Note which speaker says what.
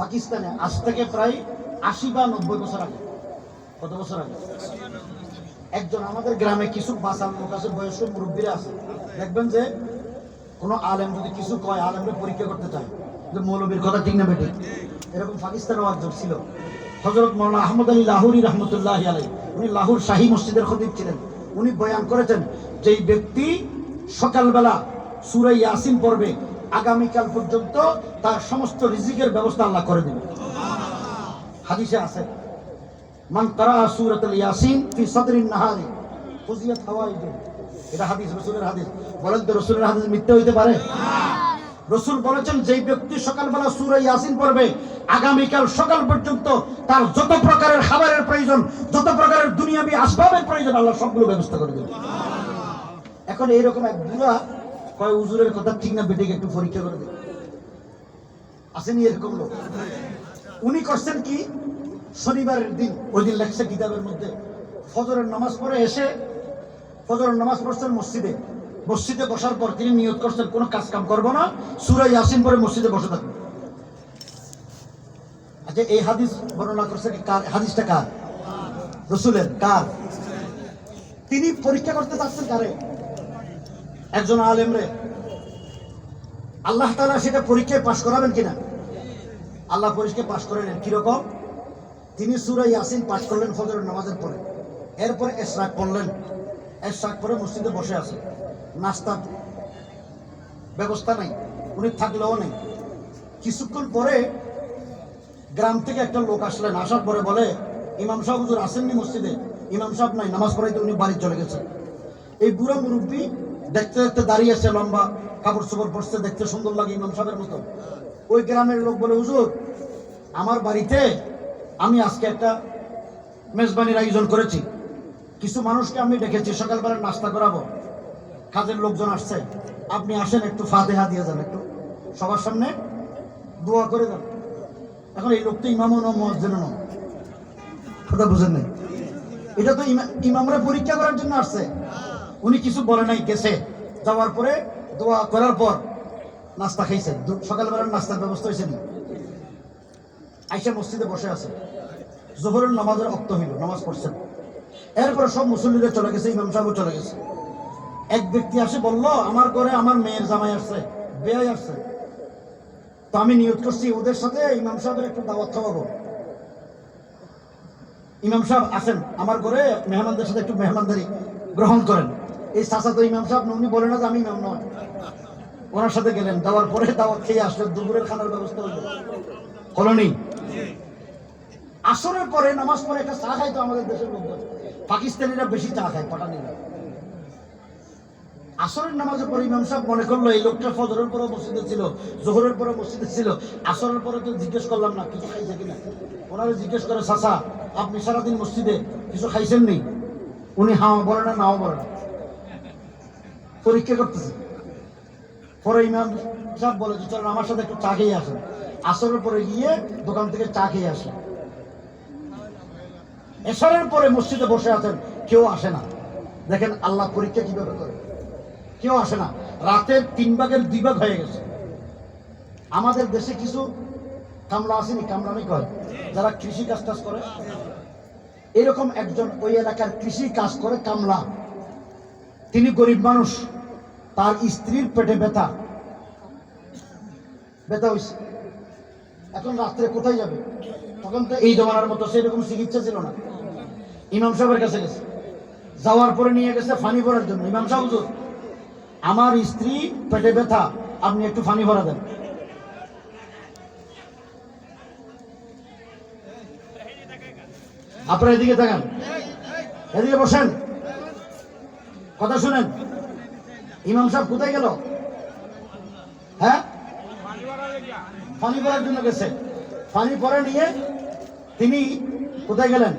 Speaker 1: পাকিস্তানে আজ থেকে প্রায় আশি বা নব্বই বছর আগে। কত বছর আগে? একজন আমাদের গ্রামে কিছু বাসার লোক আছে, বয়স্ক মুরব্বীরা আছে। দেখবেন যে কোনো আলেম যদি কিছু কয় আলেমকে পরীক্ষা করতে চায় যে মৌলবীর কথা ঠিক না বেঠিক এরকম পাকিস্তানেও একজন ছিল হজরত মৌলানা আহমদ আলী লাহুরি রহমতুল্লাহ আলাই উনি লাহুর শাহী মসজিদের খতিব ছিলেন। উনি বয়ান করেছেন, যেই ব্যক্তি সকালবেলা সুরে ইয়াসিন পড়বে আগামীকাল পর্যন্ত তার সমস্ত রিজিকের ব্যবস্থা আল্লাহ করে দেবে হাদিসে আছে, মান তারা সুরাতুল ইয়াসিন ফি সদরিন নাহারি, ফুজিয়াত এটা হাদিস হাদিস। বলেন তো হাদিস মিথ্যা হইতে পারে? বলেছেন, যেই ব্যক্তি সকালবেলা সুরে ইয়াসিন পড়বে, আগামীকাল সকাল পর্যন্ত তার যত প্রকারের খাবারের প্রয়োজন, যত প্রকারের দুনিয়াবি আসবাবের প্রয়োজন, আল্লাহ সবগুলো ব্যবস্থা করে দেবে এখন এইরকম এক বুড়া কয় উজুরের কথা ঠিক না একটু পরীক্ষা করে আসেনি এরকম লোক। উনি করছেন কি? শনিবারের দিন, ওই দিন লেখছে কিতাবের মধ্যে, ফজরের নামাজ পড়ে এসে, ফজরের নামাজ পড়ছেন মসজিদে। মসজিদে বসার পর তিনি নিয়ত করছেন, কোনো কাজ কাম করব না সুরাই ইয়াসিন পরে মসজিদে বসে থাকব। আচ্ছা এই হাদিস বর্ণনা করছে কার হাদিসটা কার? রসুলের, কার? তিনি পরীক্ষা করতে চাচ্ছেন কারে? একজন আলেম রে। আল্লাহ তাআলা সেটা পরীক্ষায় পাশ করাবেন কিনা? আল্লাহ পরীক্ষায় পাশ করে নেন। কীরকম তিনি সুরা ইয়াসিন পাঠ করলেন ফজরের নামাজের পরে। এরপরে এশরাক করলেন এশরাক পরে মসজিদে বসে আছে। নাস্তার ব্যবস্থা নাই। উনি থাকলেও নেই। কিছুক্ষণ পরে গ্রাম থেকে একটা লোক আসলেন। আসার পরে বলে, ইমাম সাহেব, হুজুর আসেননি মসজিদে? ইমাম সাহেব, নাই, নামাজ পড়াইতে উনি বাড়ি চলে গেছেন। এই বুড়া মুরব্বী দেখতে দেখতে দাঁড়িয়ে আছে লম্বা কাপড় চোপড় পরছে, দেখতে সুন্দর লাগে ইমাম সাহেবের মতো ওই গ্রামের লোক বলে, হুজুর, আমার বাড়িতে আমি আজকে একটা মেজবানির আয়োজন করেছি। কিছু মানুষকে আমি ডেকেছি, সকালবেলা নাস্তা করাবো। কাজের লোকজন আসছে। আপনি আসেন, একটু ফাতেহা দিয়ে যান, একটু সবার সামনে দোয়া করে যান এখন এই লোক তো ইমামও ন মসজিদ ন কথা বুঝেন নাই? এটা তো ইমা- ইমামরা পরীক্ষা করার জন্য আসছে। উনি কিছু বলে নাই, গেছে। যাওয়ার পরে দোয়া করার পর নাস্তা খাইছে সকালবেলার নাস্তার ব্যবস্থা হয়েছে নি আইসা মসজিদে বসে আছে। জোহরের নামাজের অক্ত হইল, নামাজ পড়ছেন। এরপরে সব মুসল্লিরা চলে গেছে, ইমাম সাহেবও চলে গেছে। এক ব্যক্তি আসে, বলল, আমার ঘরে আমার মেয়ের জামাই আসছে, বেয়াই আসছে। তো আমি নিয়োগ করছি, ওদের সাথে ইমাম সাহেবের একটু দাওয়াত খাওয়াবো। ইমাম সাহেব আসেন, আমার ঘরে মেহমানদের সাথে একটু মেহমানদারি গ্রহণ করেন। এই চাচা তো ইমাম সাহেব উনি বলে না যে আমি ইমাম নয়। ওনার সাথে গেলেন, দাওয়ার পরে দাওয়াত খেয়ে আসলেন দুপুরের খানার ব্যবস্থা হলো। হলনি আসরের পরে নামাজ পড়ে একটা চা খায় তো আমাদের দেশের লোকজন পাকিস্তানিরা বেশি চা খায় পাঠানিরা আসরের নামাজের পরে ইমাম সাহেব মনে করল, এই লোকটা ফজরের পরে মসজিদে ছিল, জোহরের পরে মসজিদে ছিল। আসরের পরে তো জিজ্ঞেস করলাম না, কিছু খাইছে কিনা? ওনারা জিজ্ঞেস করে, চাচা, আপনি সারাদিন মসজিদে কিছু খাইছেন নি? উনি হাও বলে না, নাও বলে না। পরীক্ষা করতেছে। পরে ইমাম সাহেব বলে যে চলেন আমার সাথে একটু চা খেয়ে আসেন আসরের পরে গিয়ে দোকান থেকে চা খেয়ে আসেন এসরের পরে মসজিদে বসে আছেন, কেউ আসে না। দেখেন আল্লাহ পরীক্ষা কীভাবে করে। কেউ আসে না। রাতের তিন ভাগের দুই ভাগ হয়ে গেছে। আমাদের দেশে কিছু কামলা আসেনি, কামলামি কয় যারা কৃষি কাজ টাজ করে, এরকম একজন ওই এলাকার কৃষি কাজ করে কামলা। তিনি গরিব মানুষ, তার স্ত্রীর পেটে ব্যথা। ব্যথা হয়েছে এখন রাত্রে কোথায় যাবে? তখন তো এই জমানার মতো সেরকম চিকিৎসা ছিল না। ইমাম সাহেবের কাছে গেছে। যাওয়ার পরে নিয়ে গেছে ফানি ভরার জন্য। ইমাম সাহেব আমার স্ত্রী পেটে ব্যথা, আপনি একটু ফানি ভরা দেন। আপনারা এদিকে থাকেন এদিকে বসেন। কথা শুনেন। ইমাম সাহেব কোথায় গেল? হ্যাঁ? ফানি পড়ার জন্য গেছে। ফানি পরে নিয়ে তিনি কোথায় গেলেন?